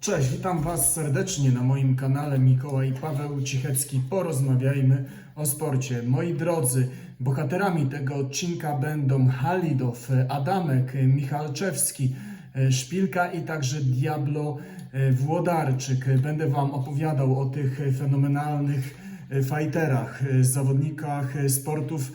Cześć, witam Was serdecznie na moim kanale Mikołaj Paweł Cichecki. Porozmawiajmy o sporcie. Moi drodzy, bohaterami tego odcinka będą Halidow, Adamek, Michalczewski, Szpilka i także Diablo Włodarczyk. Będę Wam opowiadał o tych fenomenalnych fighterach, zawodnikach sportów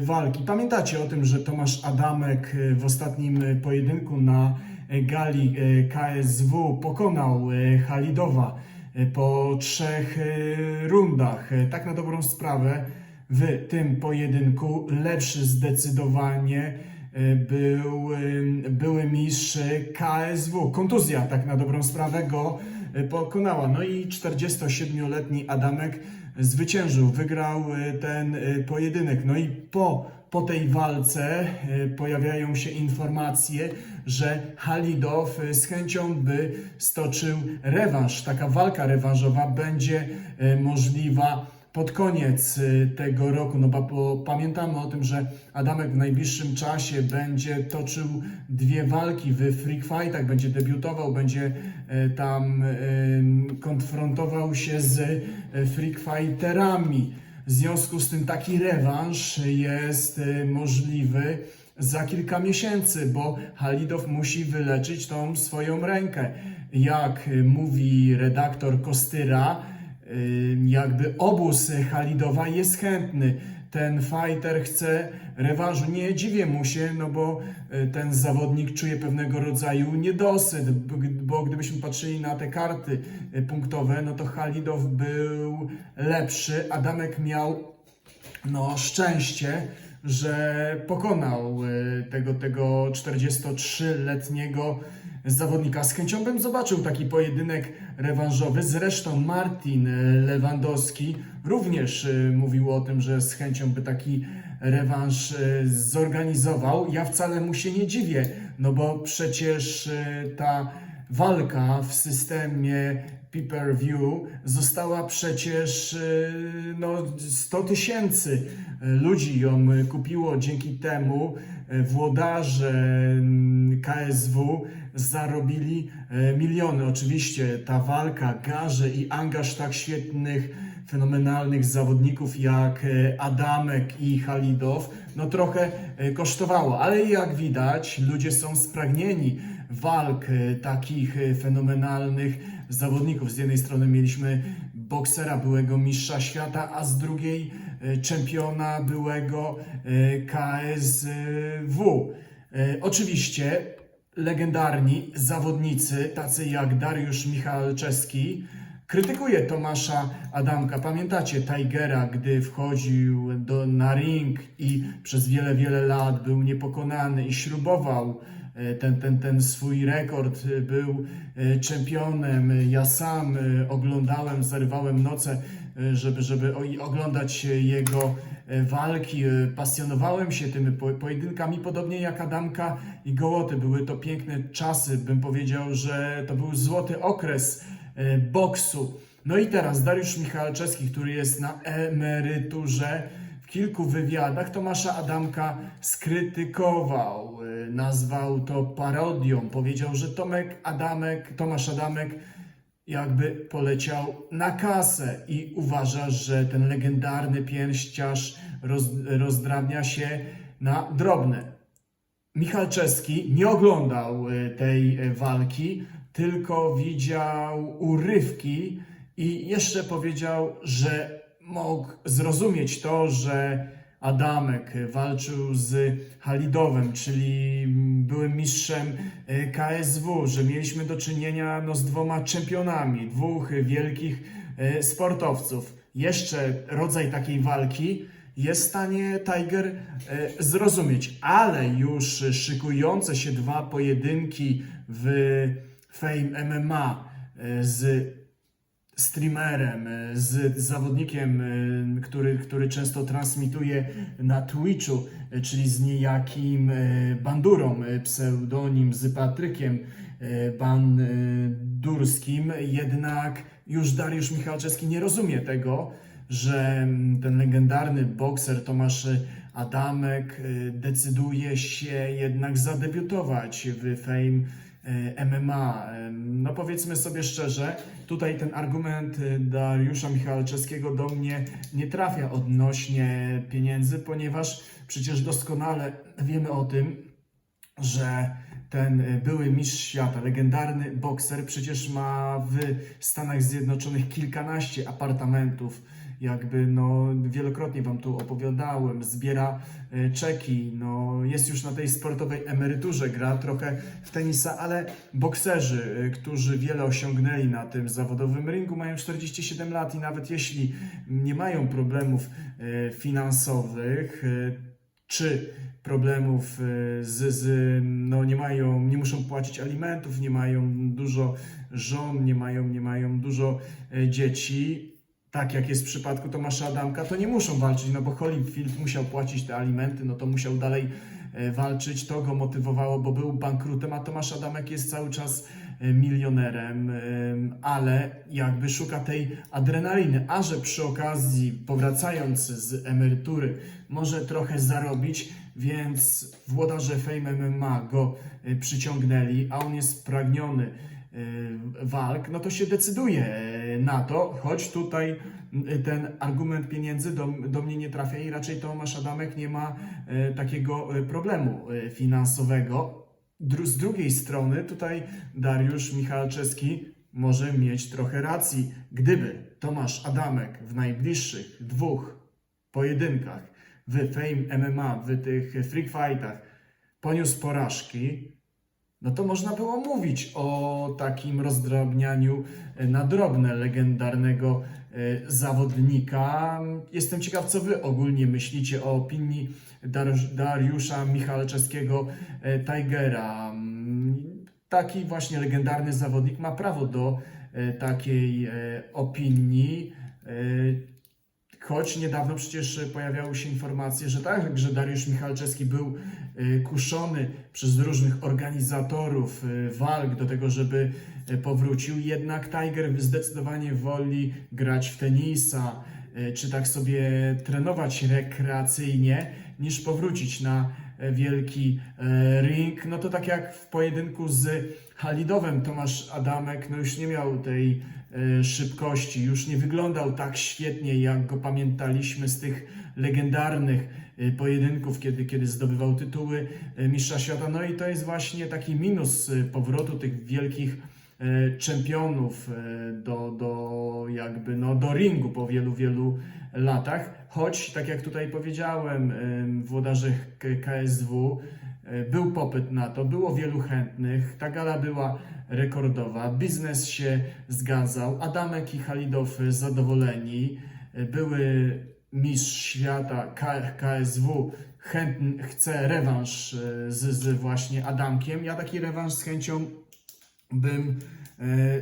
walki. Pamiętacie o tym, że Tomasz Adamek w ostatnim pojedynku na gali e, KSW pokonał e, Halidowa e, po trzech rundach. Tak na dobrą sprawę w tym pojedynku lepszy zdecydowanie był były mistrz KSW. Kontuzja tak na dobrą sprawę go pokonała. No i 47-letni Adamek zwyciężył, wygrał ten pojedynek. No i po, po tej walce e, pojawiają się informacje, że Halidow e, z chęcią by stoczył rewanż. Taka walka rewanżowa będzie e, możliwa pod koniec tego roku, no bo, pamiętamy o tym, że Adamek w najbliższym czasie będzie toczył dwie walki w Freak Fightach, będzie debiutował, będzie tam konfrontował się z e, Freak Fighterami. W związku z tym taki rewanż jest e, możliwy za kilka miesięcy, bo Halidow musi wyleczyć tą swoją rękę. Jak e, mówi redaktor Kostyra, y, jakby obóz Halidowa jest chętny. Ten fighter chce rewanżu. Nie dziwię mu się, no bo y, ten zawodnik czuje pewnego rodzaju niedosyt, bo gdybyśmy patrzyli na te karty y, punktowe, no to Halidow był lepszy. Adamek miał no, szczęście, że pokonał y, tego, tego 43-letniego zawodnika. Z chęcią bym zobaczył taki pojedynek rewanżowy. Zresztą Martin Lewandowski również mówił o tym, że z chęcią by taki rewanż y, zorganizował. Ja wcale mu się nie dziwię, no bo przecież y, ta walka w systemie pay-per-view została przecież y, no, 100 tysięcy ludzi ją kupiło. Dzięki temu włodarze KSW zarobili miliony. Oczywiście ta walka, garze i angaż tak świetnych, fenomenalnych zawodników jak y, Adamek i Halidow, no trochę y, kosztowało, ale jak widać, ludzie są spragnieni walk e, takich e, fenomenalnych zawodników. Z jednej strony mieliśmy boksera, byłego mistrza świata, a z drugiej e, czempiona byłego e, KSW. E, Oczywiście legendarni zawodnicy, tacy jak Dariusz Michalczewski, krytykuje Tomasza Adamka. Pamiętacie Tigera, gdy wchodził do, na ring i przez wiele, wiele lat był niepokonany i śrubował e, ten, ten, ten swój rekord, e, był e, czempionem. Ja sam oglądałem, zarywałem noce, żeby, żeby oglądać jego walki. Pasjonowałem się tymi po- pojedynkami, podobnie jak Adamka i Gołoty. Były to piękne czasy, bym powiedział, że to był złoty okres boksu. No i teraz Dariusz Michalczewski, który jest na emeryturze, w kilku wywiadach Tomasza Adamka skrytykował, e, nazwał to parodią. Powiedział, że Tomek Adamek, Tomasz Adamek jakby poleciał na kasę i uważa, że ten legendarny pięściarz roz, rozdrabnia się na drobne. Michalczewski nie oglądał e, tej walki, tylko widział urywki i jeszcze powiedział, że mógł zrozumieć to, że Adamek walczył z Halidowem, czyli byłym mistrzem e, KSW, że mieliśmy do czynienia no, z dwoma czempionami, dwóch wielkich e, sportowców. Jeszcze rodzaj takiej walki jest w stanie Tiger e, zrozumieć, ale już szykujące się dwa pojedynki w Fame MMA e, z streamerem, e, z zawodnikiem, e, który, który często transmituje na Twitchu, czyli z niejakim Bandurą, pseudonim z Patrykiem Bandurskim, jednak już Dariusz Michalczewski nie rozumie tego, że mm, ten legendarny bokser Tomasz Adamek decyduje się jednak zadebiutować w Fame MMA. Em, No powiedzmy sobie szczerze, tutaj ten argument e, Dariusza Michalczewskiego do mnie nie trafia odnośnie pieniędzy, ponieważ przecież doskonale wiemy o tym, że ten y, były mistrz świata, legendarny bokser, przecież ma w Stanach Zjednoczonych kilkanaście apartamentów. Jakby no wielokrotnie wam tu opowiadałem, zbiera y, czeki, no jest już na tej sportowej emeryturze, gra trochę w tenisa, ale bokserzy, y, którzy wiele osiągnęli na tym zawodowym ringu, mają 47 lat i nawet jeśli nie mają problemów y, finansowych, czy problemów z, z no nie mają, nie muszą płacić alimentów, nie mają dużo żon, nie mają, nie mają dużo dzieci, tak jak jest w przypadku Tomasza Adamka, to nie muszą walczyć, no bo Holyfield musiał płacić te alimenty, no to musiał dalej y, walczyć, to go motywowało, bo był bankrutem, a Tomasz Adamek jest cały czas y, milionerem, ale jakby szuka tej adrenaliny, a że przy okazji powracając z emerytury może trochę zarobić, więc włodarze Fame MMA go y, przyciągnęli, a on jest spragniony walk, no to się decyduje y, na to, choć tutaj y, ten argument pieniędzy do, do mnie nie trafia i raczej Tomasz Adamek nie ma y, takiego y, problemu y, finansowego. Z drugiej strony tutaj Dariusz Michalczewski może mieć trochę racji, gdyby Tomasz Adamek w najbliższych dwóch pojedynkach w Fame MMA, w tych freak fightach poniósł porażki, no to można było mówić o takim rozdrabnianiu e, na drobne legendarnego e, zawodnika. Jestem ciekaw, co wy ogólnie myślicie o opinii Dar- Dariusza Michalczewskiego e, Tigera. Taki właśnie legendarny zawodnik ma prawo do takiej opinii. E, Choć niedawno przecież pojawiały się informacje, że tak, że Dariusz Michalczewski był y, kuszony przez różnych organizatorów y, walk do tego, żeby powrócił. Jednak Tiger zdecydowanie woli grać w tenisa, czy tak sobie trenować rekreacyjnie, niż powrócić na wielki ring. No to tak jak w pojedynku z Halidowem Tomasz Adamek no już nie miał tej e, szybkości, już nie wyglądał tak świetnie, jak go pamiętaliśmy z tych legendarnych e, pojedynków, kiedy, kiedy zdobywał tytuły e, Mistrza Świata. No i to jest właśnie taki minus e, powrotu tych wielkich e, czempionów e, do, do jakby no, do ringu po wielu, wielu latach. Choć, tak jak tutaj powiedziałem, em, włodarze KSW e, był popyt na to, było wielu chętnych, ta gala była rekordowa, biznes się zgadzał, Adamek i Halidow zadowoleni, były mistrz świata KSW chętny, chce rewanż e, z, z właśnie Adamkiem. Ja taki rewanż z chęcią bym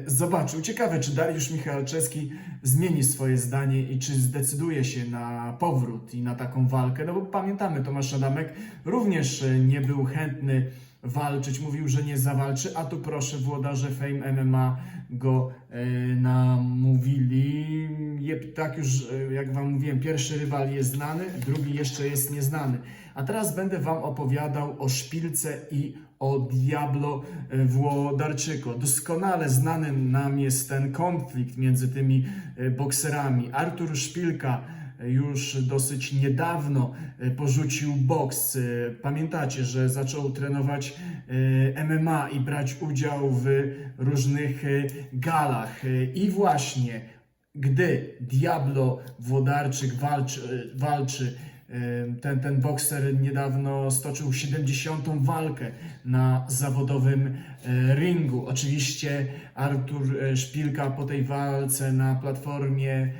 zobaczył. Ciekawe, czy Dariusz Michalczewski zmieni swoje zdanie i czy zdecyduje się na powrót i na taką walkę. No bo pamiętamy, Tomasz Adamek również e, nie był chętny walczyć, mówił, że nie zawalczy, a tu proszę, włodarze Fame MMA go e, namówili. Je, tak już, e, jak Wam mówiłem, pierwszy rywal jest znany, drugi jeszcze jest nieznany. A teraz będę Wam opowiadał o Szpilce i o Diablo e, Włodarczyko. Doskonale znany nam jest ten konflikt między tymi e, bokserami. Artur Szpilka e, już dosyć niedawno porzucił boks. Pamiętacie, że zaczął trenować MMA i brać udział w różnych galach. I właśnie gdy Diablo Włodarczyk walczy, walczy ten, ten bokser niedawno stoczył 70. walkę na zawodowym e, ringu. Oczywiście Artur e, Szpilka po tej walce na platformie e,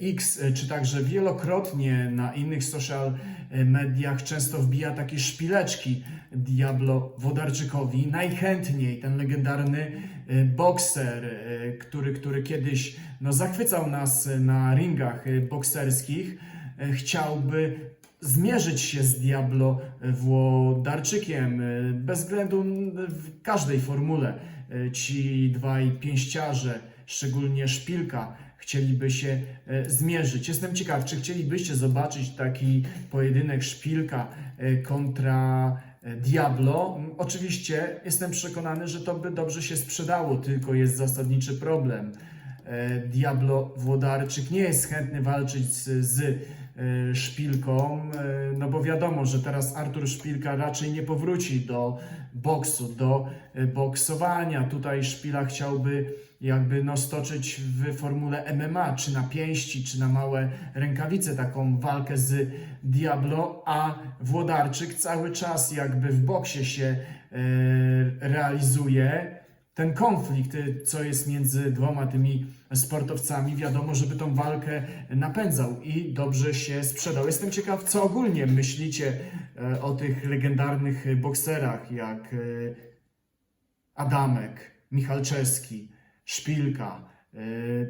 X, czy także wielokrotnie na innych social mediach często wbija takie szpileczki Diablo Wodarczykowi. Najchętniej ten legendarny bokser, który, który kiedyś no, zachwycał nas na ringach bokserskich, chciałby zmierzyć się z Diablo Włodarczykiem. e, Bez względu w każdej formule e, ci dwaj pięściarze, szczególnie Szpilka, chcieliby się e, zmierzyć. Jestem ciekaw, czy chcielibyście zobaczyć taki pojedynek Szpilka e, kontra e, Diablo. Oczywiście jestem przekonany, że to by dobrze się sprzedało, tylko jest zasadniczy problem. E, Diablo Włodarczyk nie jest chętny walczyć z, z e, Szpilką, e, no bo wiadomo, że teraz Artur Szpilka raczej nie powróci do boksu, do e, boksowania. Tutaj Szpila chciałby jakby no stoczyć w formule MMA, czy na pięści, czy na małe rękawice taką walkę z Diablo, a Włodarczyk cały czas jakby w boksie się realizuje. Ten konflikt, y, co jest między dwoma tymi sportowcami, wiadomo, żeby tą walkę napędzał i dobrze się sprzedał. Jestem ciekaw, co ogólnie myślicie e, o tych legendarnych bokserach, jak e, Adamek, Michalczewski, Szpilka,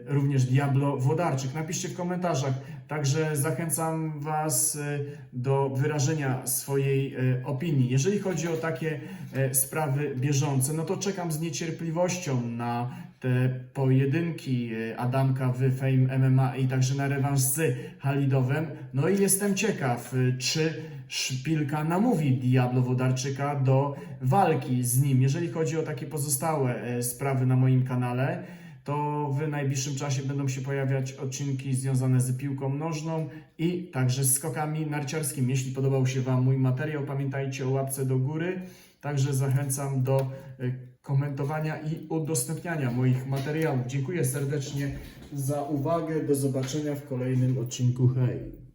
również Diablo Włodarczyk. Napiszcie w komentarzach. Także zachęcam Was e, do wyrażenia swojej e, opinii. Jeżeli chodzi o takie e, sprawy bieżące, no to czekam z niecierpliwością na te pojedynki e, Adamka w Fame MMA i także na rewanż z Halidowem. No i jestem ciekaw, e, czy Szpilka namówi Diablo Wodarczyka do walki z nim. Jeżeli chodzi o takie pozostałe e, sprawy na moim kanale, to w najbliższym czasie będą się pojawiać odcinki związane z piłką nożną i także z skokami narciarskimi. Jeśli podobał się Wam mój materiał, pamiętajcie o łapce do góry. Także zachęcam do e, komentowania i udostępniania moich materiałów. Dziękuję serdecznie za uwagę. Do zobaczenia w kolejnym odcinku. Hej!